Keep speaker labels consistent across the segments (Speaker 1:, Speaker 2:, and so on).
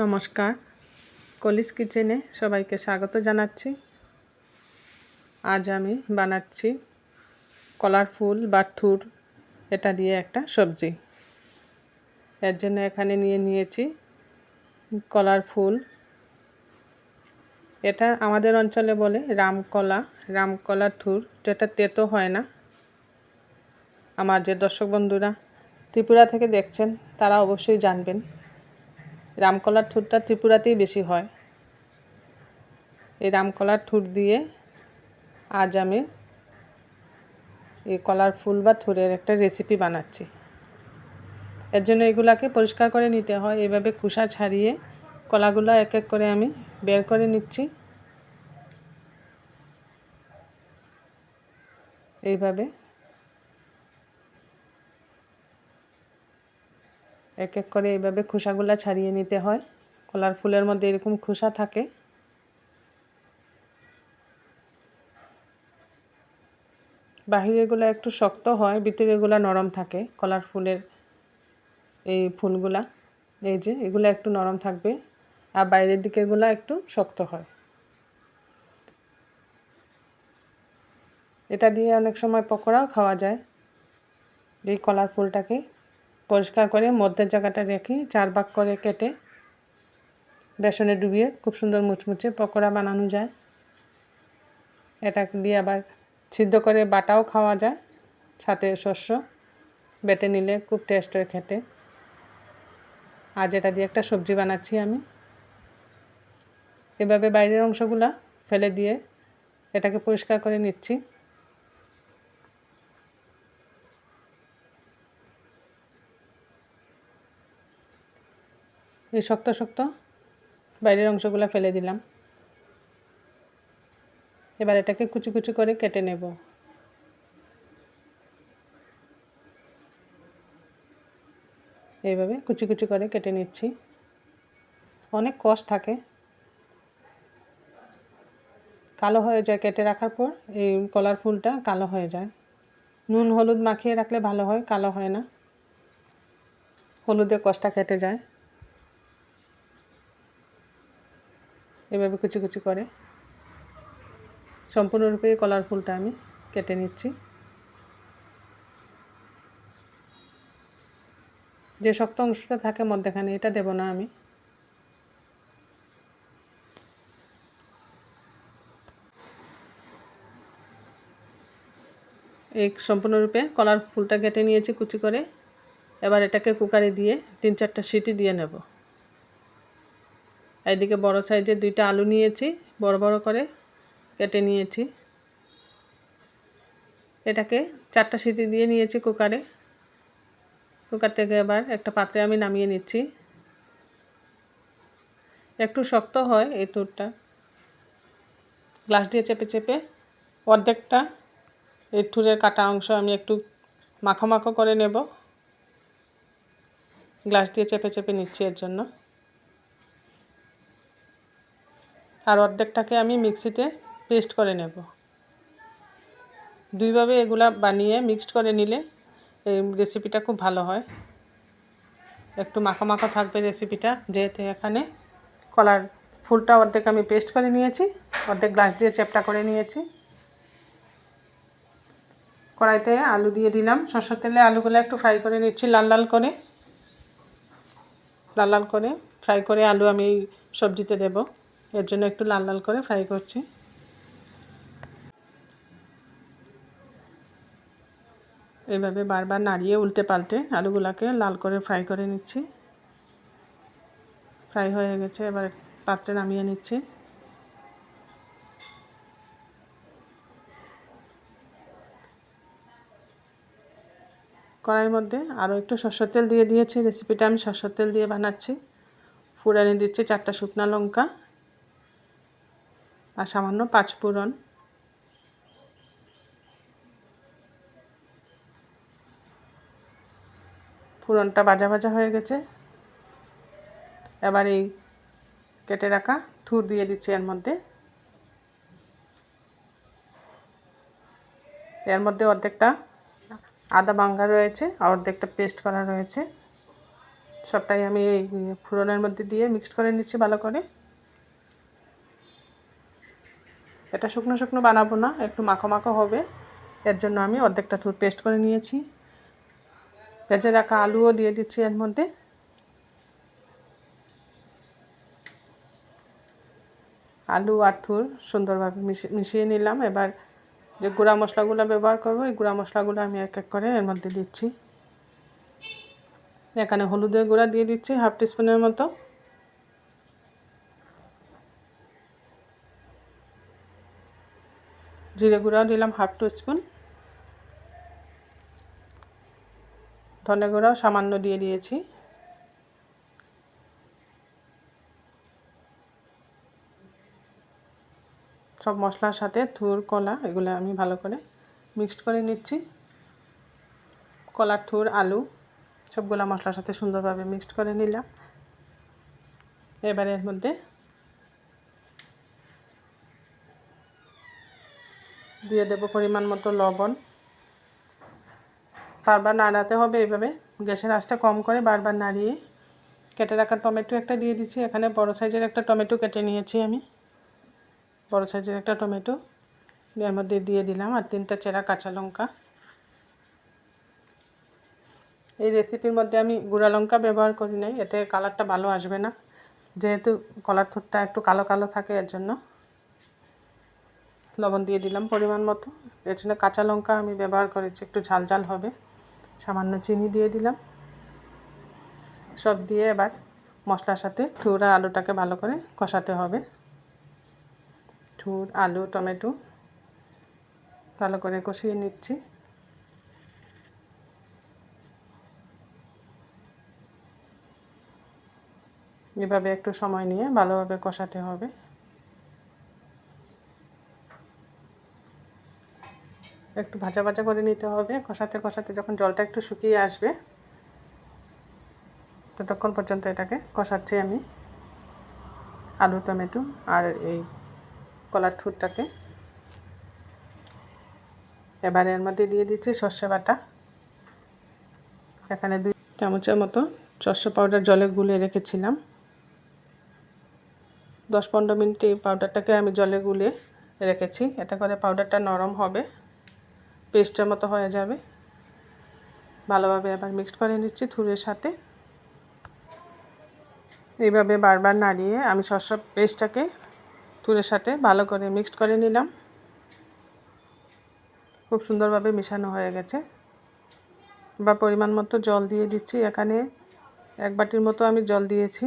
Speaker 1: নমস্কার। কলিস কিচেনে সবাইকে স্বাগত জানাচ্ছি। আজ আমি বানাচ্ছি কলার ফুল বা থুর এটা দিয়ে একটা সবজি। এর জন্য এখানে নিয়ে নিয়েছি কলার ফুল। এটা আমাদের অঞ্চলে বলে রামকলা রামকলার থুর যেটা তেতো হয় না। আমার যে দর্শক বন্ধুরা ত্রিপুরা থেকে দেখছেন, তারা অবশ্যই জানবেন। রামকলার ঠুরটা ত্রিপুরাতেই বেশি হয়। এই রামকলার ঠুর দিয়ে আজ আমি এই কলার ফুল বা থুরের একটা রেসিপি বানাচ্ছি। এর জন্য এগুলাকে পরিষ্কার করে নিতে হয়। এভাবে খোসা ছাড়িয়ে কলাগুলো এক এক করে আমি বের করে নিচ্ছি। এইভাবে এক এক করে এইভাবে খোসাগুলা ছাড়িয়ে নিতে হয়। কলার ফুলের মধ্যে এরকম খোসা থাকে। বাহিরেগুলো একটু শক্ত হয়, ভিতরেগুলো নরম থাকে কলার ফুলের এই ফুলগুলা। এই যে, এগুলো একটু নরম থাকবে আর বাইরের দিকেগুলো একটু শক্ত হয়। এটা দিয়ে অনেক সময় পকোড়াও খাওয়া যায় এই কলার ফুলটাকে। পরিষ্কার করে মধ্যের জায়গাটা রেখে চার ভাগ করে কেটে বেসনে ডুবিয়ে খুব সুন্দর মুচমুচে পকোড়া বানানো যায়। এটা দিয়ে আবার সিদ্ধ করে বাটাও খাওয়া যায়, সাথে শস্য বেটে নিলে খুব টেস্ট হয় খেতে। আজ এটা দিয়ে একটা সবজি বানাচ্ছি আমি। এভাবে বাইরের অংশগুলা ফেলে দিয়ে এটাকে পরিষ্কার করে নিচ্ছি। এই শক্ত শক্ত বাইরের অংশগুলো ফেলে দিলাম। এবার এটাকে কুচি কুচি করে কেটে নেব। এইভাবে কুচি কুচি করে কেটে নিচ্ছি। অনেক কষ থাকে। কালো হয়ে যায় কেটে রাখার পর, এই কলার ফুলটা কালো হয়ে যায়। নুন, হলুদ মাখিয়ে রাখলে ভালো হয়, কালো হয় না। হলুদে কষটা কেটে যায়। এভাবে কুচি কুচি করে। সম্পূর্ণরূপে কলার ফুলটা আমি কেটে নিচ্ছি। যে শক্ত অংশটা থাকে মধ্যেখানে, এটা দেব না আমি। এই সম্পূর্ণরূপে কলার ফুলটা কেটে নিয়েছি কুচি করে। এবার এটাকে কুকারে দিয়ে তিন চারটা সিটি দিয়ে নেব। এদিকে বড় সাইজের দুইটা আলু নিয়েছি, বড় বড় করে কেটে নিয়েছি। এটাকে চারটা সিটি দিয়ে নিয়েছি কুকারে। কুকার থেকে এবার একটা পাত্রে আমি নামিয়ে নিচ্ছি। একটু শক্ত হয় এই তুরটা। গ্লাস দিয়ে চেপে চেপে অর্ধেকটা এই টুরের কাটা অংশ আমি একটু মাখো মাখো করে নেব। গ্লাস দিয়ে চেপে চেপে নিচ্ছি এর জন্য। আর অর্ধেকটাকে আমি মিক্সিতে পেস্ট করে নেব। দুইভাবে এগুলা বানিয়ে মিক্সড করে নিলে এই রেসিপিটা খুব ভালো হয়। একটু মাখা মাখা থাকবে রেসিপিটা, যেহেতু এখানে কলার ফুলটা অর্ধেক আমি পেস্ট করে নিয়েছি, অর্ধেক গ্লাস দিয়ে চ্যাপটা করে নিয়েছি। কড়াইতে আলু দিয়ে দিলাম, সরষের তেলে আলুগুলো একটু ফ্রাই করে নিচ্ছি লাল লাল করে। লাল লাল করে ফ্রাই করে আলু আমি সবজিতে দেবো। এর জন্য একটু লাল লাল করে ফ্রাই করছি। এইভাবে বারবার নাড়িয়ে উল্টে পাল্টে আলুগুলাকে লাল করে ফ্রাই করে নিচ্ছি। ফ্রাই হয়ে গেছে, এবার পাত্রে নামিয়ে নিচ্ছি। কড়াইয়ের মধ্যে আরও একটু সরষের তেল দিয়ে দিয়েছি। রেসিপিটা আমি সরষের তেল দিয়ে বানাচ্ছি। ফুরানি দিচ্ছি চারটা শুকনা লঙ্কা। আর সামান্য পাঁচফোড়ন ফোড়নটা ভাজা ভাজা হয়ে গেছে। এবার এই কেটে রাখা থুর দিয়ে দিচ্ছি এর মধ্যে। এর মধ্যে অর্ধেকটা আদা বাঙ্গা রয়েছে আর অর্ধেকটা পেস্ট করা রয়েছে। সবটাই আমি এই ফোড়নের মধ্যে দিয়ে মিক্সড করে নিচ্ছি ভালো করে। এটা শুকনো শুকনো বানাবো না, একটু মাখো মাখো হবে। এর জন্য আমি অর্ধেকটা থুর পেস্ট করে নিয়েছি। ভেজে রাখা আলুও দিয়ে দিচ্ছি এর মধ্যে। আলু আর থুর সুন্দরভাবে মিশিয়ে নিলাম। এবার যে গুঁড়া মশলাগুলো ব্যবহার করব, এই গুঁড়া মশলাগুলো আমি এক এক করে এর মধ্যে দিচ্ছি। এখানে হলুদের গুঁড়া দিয়ে দিচ্ছি, হাফ টিস্পুনের মতো। জিরে গুঁড়াও দিলাম হাফ টু স্পুন ধনে গুঁড়াও সামান্য দিয়ে দিয়েছি। সব মশলার সাথে থুর কলা এগুলো আমি ভালো করে মিক্সড করে নিচ্ছি। কলার থুর আলু সবগুলো মশলার সাথে সুন্দরভাবে মিক্সড করে নিলাম। এবারে এর মধ্যে দিয়ে দেবো পরিমাণ মতো লবণ। বারবার নাড়াতে হবে এইভাবে। গ্যাসের আঁচটা কম করে বারবার নাড়িয়ে কেটে রাখা টমেটো একটা দিয়ে দিচ্ছি। এখানে বড় সাইজের একটা টমেটো কেটে নিয়েছি আমি। বড় সাইজের একটা টমেটো। এর মধ্যে দিয়ে দিলাম আর তিনটা চেরা কাঁচা লঙ্কা। এই রেসিপির মধ্যে আমি গুঁড়া লঙ্কা ব্যবহার করি নাই। এতে কালারটা ভালো আসবে না। যেহেতু কলার থুরটা একটু কালো কালো থাকে এর জন্য। লবণ দিয়ে দিলাম পরিমাণ মতো। এর জন্য কাঁচা লঙ্কা আমি ব্যবহার করেছি, একটু ঝাল ঝাল হবে। সামান্য চিনি দিয়ে দিলাম। সব দিয়ে এবার মশলার সাথে ঠুরা আলুটাকে ভালো করে কষাতে হবে। ঠুর, আলু, টমেটো ভালো করে কষিয়ে নিচ্ছি। এভাবে একটু সময় নিয়ে ভালোভাবে কষাতে হবে। একটু ভাজা ভাজা করে নিতে হবে। কষাতে কষাতে যখন জলটা একটু শুকিয়ে আসবে, ততক্ষণ পর্যন্ত এটাকে কষাচ্ছি আমি। আলু, টমেটো আর এই কলার থুরটাকে। এবারে এর মধ্যে দিয়ে দিচ্ছি সর্ষে বাটা। এখানে দুই চামচের মতো সর্ষে পাউডার জলে গুলে রেখেছিলাম। দশ পনেরো মিনিট এই পাউডারটাকে আমি জলে গুলে রেখেছি। এটা করে পাউডারটা নরম হবে। পেস্টের মতো হয়ে যাবে। ভালোভাবে আবার মিক্সড করে নিচ্ছি থুরের সাথে। এইভাবে বারবার নাড়িয়ে আমি শস্য পেস্টটাকে থুরের সাথে ভালো করে মিক্সড করে নিলাম। খুব সুন্দরভাবে মেশানো হয়ে গেছে। বা পরিমাণ মতো জল দিয়ে দিচ্ছি। এখানে এক বাটির মতো আমি জল দিয়েছি।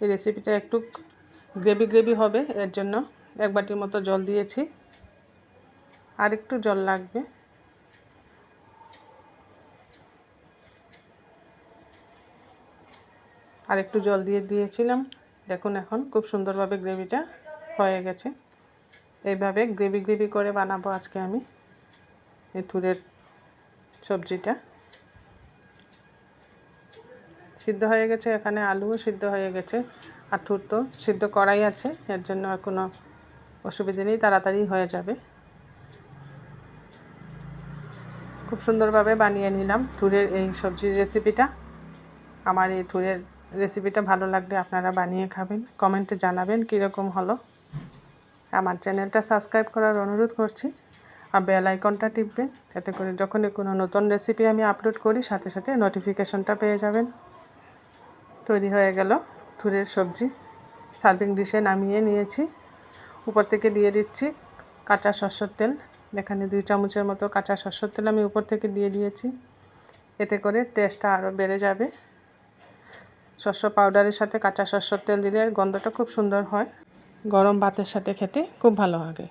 Speaker 1: এই রেসিপিটা একটু গ্রেভি গ্রেভি হবে, এর জন্য এক বাটির মতো জল দিয়েছি। আর একটু জল লাগবে। আর একটু জল দিয়ে দিয়েছিলাম। দেখুন এখন খুব সুন্দরভাবে গ্রেভিটা হয়ে গেছে। এইভাবে গ্রেভি গ্রেভি করে বানাবো আজকে আমি এই থুরের সবজিটা। সিদ্ধ হয়ে গেছে, এখানে আলুও সিদ্ধ হয়ে গেছে। আর থুর তো সিদ্ধ করাই আছে, এর জন্য আর কোনো অসুবিধে নেই, তাড়াতাড়ি হয়ে যাবে। খুব সুন্দরভাবে বানিয়ে নিলাম থুরের এই সবজির রেসিপিটা আমার এই থুরের রেসিপিটা ভালো লাগলে আপনারা বানিয়ে খাবেন। কমেন্টে জানাবেন কীরকম হলো। আমার চ্যানেলটা সাবস্ক্রাইব করার অনুরোধ করছি। আর বেল আইকনটা টিপবেন এতে করে যখনই কোনো নতুন রেসিপি আমি আপলোড করি, সাথে সাথে নোটিফিকেশনটা পেয়ে যাবেন। তৈরি হয়ে গেল থুরের সবজি। সার্ভিং ডিশে নামিয়ে নিয়েছি। উপর থেকে দিয়ে দিচ্ছি কাঁচা সর্ষের তেল। এখানে দুই চামচের মতো কাঁচা সরষের তেল আমি উপর থেকে দিয়ে দিয়েছি। এতে করে টেস্টটা আরও বেড়ে যাবে। শস্য পাউডারের সাথে কাঁচা সরষের তেল দিলে গন্ধটা খুব সুন্দর হয়। গরম ভাতের সাথে খেতে খুব ভালো লাগে।